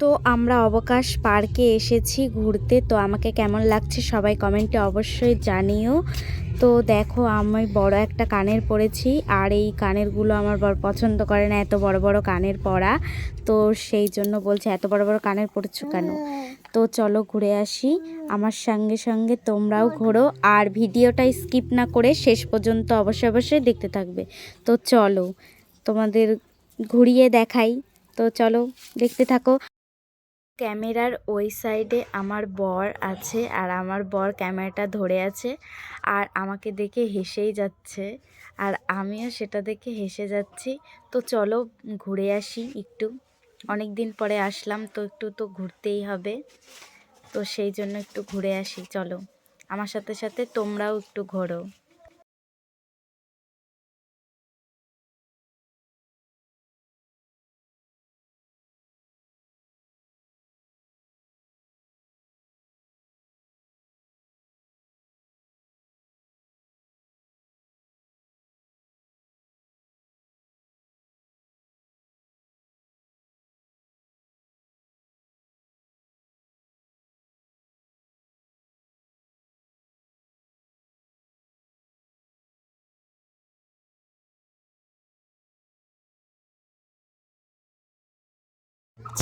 তো আমরা অবকাশ পার্কে এসেছি ঘুরতে। তো আমাকে কেমন লাগছে সবাই কমেন্টে অবশ্যই জানিও। তো দেখো আমি বড় একটা কানের পরেছি আর এই কানেরগুলো আমার বর পছন্দ করে না, এত বড় বড় কানের পরা। তো সেই জন্য বলছে, এত বড় বড় কানের পরেছো কেন? তো চলো ঘুরে আসি। আমার সঙ্গে সঙ্গে তোমরাও ঘোরো আর ভিডিওটা স্কিপ না করে শেষ পর্যন্ত অবশ্যই অবশ্যই দেখতে থাকবে। তো চলো তোমাদের ঘুরিয়ে দেখাই। তো চলো দেখতে থাকো। ক্যামেরার ওই সাইডে আমার বর আছে আর আমার বর ক্যামেরাটা ধরে আছে আর আমাকে দেখে হেসেই যাচ্ছে আর আমিও সেটা দেখে হেসে যাচ্ছি। তো চলো ঘুরে আসি একটু। অনেক দিন পরে আসলাম তো একটু তো ঘুরতেই হবে। তো সেই জন্য একটু ঘুরে আসি। চলো। আমার সাথে সাথে তোমরাও একটু ঘোরো।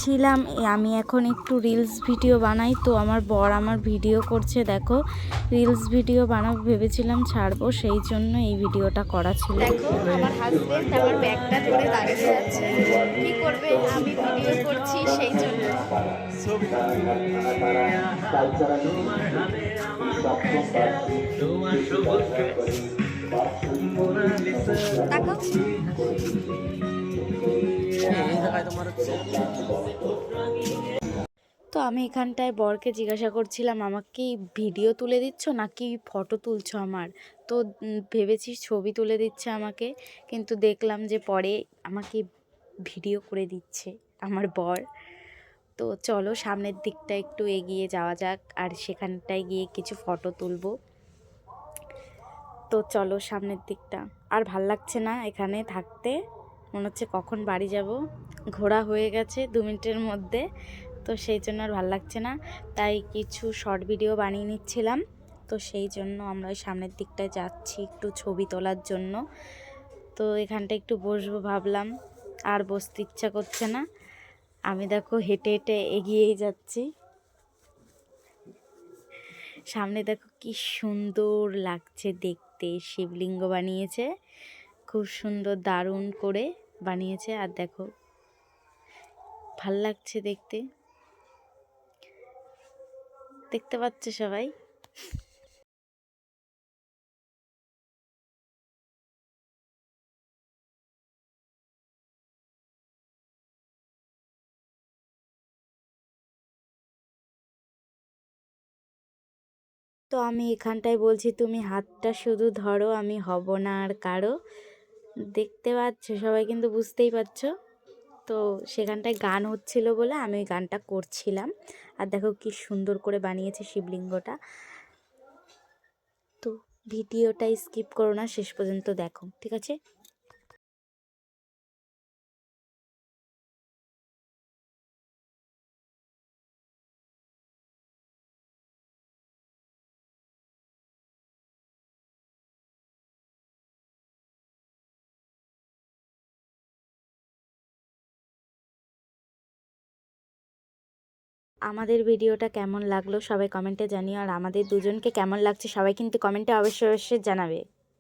ছিলাম আমি এখন একটু রিলস ভিডিও বানাই, তো আমার বর আমার ভিডিও করছে, দেখো। রিলস ভিডিও বানাবো, ভেবেছিলাম ছাড়বো, সেই জন্য এই ভিডিওটা করা ছিল। দেখো, আমার হাজবেন্ড আমার ব্যাগটা ধরে দাঁড়িয়ে আছে। কি করবে? আমি ভিডিও করছি, সেই জন্য। তাকাও তো আমি এখানটায় বরকে জিজ্ঞাসা করছিলাম, আমাকে কি ভিডিও তুলে দিচ্ছ নাকি ফটো তুলছো আমার? তো ভেবেছি ছবি তুলে দিচ্ছে আমাকে, কিন্তু দেখলাম যে পরে আমাকে ভিডিও করে দিচ্ছে আমার বর। তো চলো সামনের দিকটা একটু এগিয়ে যাওয়া যাক, আর সেখানটায় গিয়ে কিছু ফটো তুলবো। তো চলো সামনের দিকটা। আর ভালো লাগছে না এখানে থাকতে? মনে হচ্ছে কখন বাড়ি যাব। ঘোরা হয়ে গেছে দু মিনিটের মধ্যে, তো সেই জন্য আর ভালো লাগছে না। তাই কিছু শর্ট ভিডিও বানিয়ে নিচ্ছিলাম, তো সেই জন্য আমরা ওই সামনের দিকটায় যাচ্ছি একটু ছবি তোলার জন্য। তো এখানটা একটু বসবো ভাবলাম, আর বসতে ইচ্ছা করছে না। আমি দেখো হেঁটে হেঁটে এগিয়েই যাচ্ছি। সামনে দেখো কি সুন্দর লাগছে দেখতে, শিবলিঙ্গ বানিয়েছে। খুব সুন্দর দারুণ করে। বানিয়েছে আর দেখো, ভালো লাগছে দেখতে। দেখতে পাচ্ছ সবাই। তো আমি এখানটায় বলছি, তুমি হাতটা শুধু ধরো, আমি হব না আর কারও। দেখতে পাচ্ছ, সবাই কিন্তু বুঝতেই পারছ। তো সেখানটায় গান হচ্ছিল বলে আমি ওই গানটা করছিলাম। আর দেখো কি সুন্দর করে বানিয়েছে শিবলিঙ্গটা। তো ভিডিওটা স্কিপ করো না, শেষ পর্যন্ত দেখো, ঠিক আছে? আমাদের ভিডিওটা কেমন লাগল সবাই কমেন্টে জানিও, আর আমাদের দুজনকে কেমন লাগছে সবাই কিন্তু কমেন্টে অবশ্যই অবশ্যই জানাবে।